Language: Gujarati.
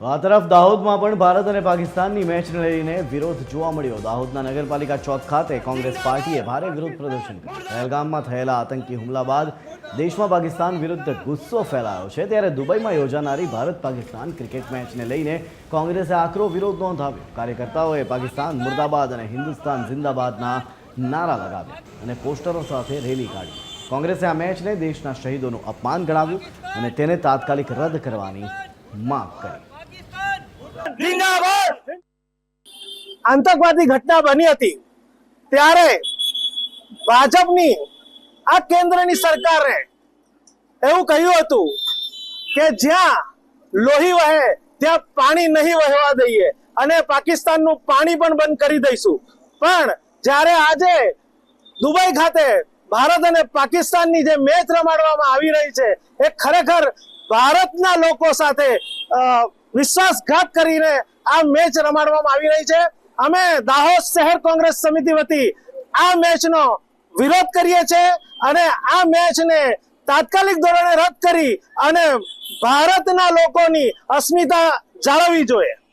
આ તરફ દાહોદમાં પણ ભારત અને પાકિસ્તાનની મેચને લઈને વિરોધ જોવા મળ્યો. દાહોદના નગરપાલિકા ચોક ખાતે કોંગ્રેસ પાર્ટીએ ભારે વિરોધ પ્રદર્શન કર્યું. પહેલગામમાં થયેલા આતંકી હુમલા બાદ દેશમાં પાકિસ્તાન વિરુદ્ધ ગુસ્સો ફેલાયો છે. ત્યારે દુબઈમાં યોજાનારી ભારત પાકિસ્તાન ક્રિકેટ મેચને લઈને કોંગ્રેસે આકરો વિરોધ નોંધાવ્યો. કાર્યકર્તાઓએ પાકિસ્તાન, મુર્દાબાદ અને હિન્દુસ્તાન જિંદાબાદના નારા લગાવ્યા અને પોસ્ટરો સાથે રેલી કાઢી. કોંગ્રેસે આ મેચને દેશના શહીદોનું અપમાન ગણાવ્યું અને તેને તાત્કાલિક રદ કરવાની માંગ કરી. આતંકવાદી ઘટના બની હતી. ત્યારે ભાજપની આ કેન્દ્રની સરકારે એવું કહ્યું હતું કે જ્યાં લોહી વહે, ત્યાં પાણી નહીં વહેવા દઈએ અને પાકિસ્તાનનું પાણી પણ બંધ કરી દઈશું. પણ જ્યારે આજે દુબઈ ખાતે ભારત અને પાકિસ્તાનની જે મેચ રમાડવામાં આવી રહી છે, એ ખરેખર ભારતના લોકો સાથે વિશ્વાસઘાત કરીને આ મેચ રમાડવામાં આવી રહી છે. અમે દાહોદ શહેર કોંગ્રેસ સમિતિ વતી આ મેચનો વિરોધ કરીએ છીએ અને આ મેચને તાત્કાલિક ધોરણે રદ કરી અને ભારતના લોકોની અસ્મિતા જાળવવી જોઈએ.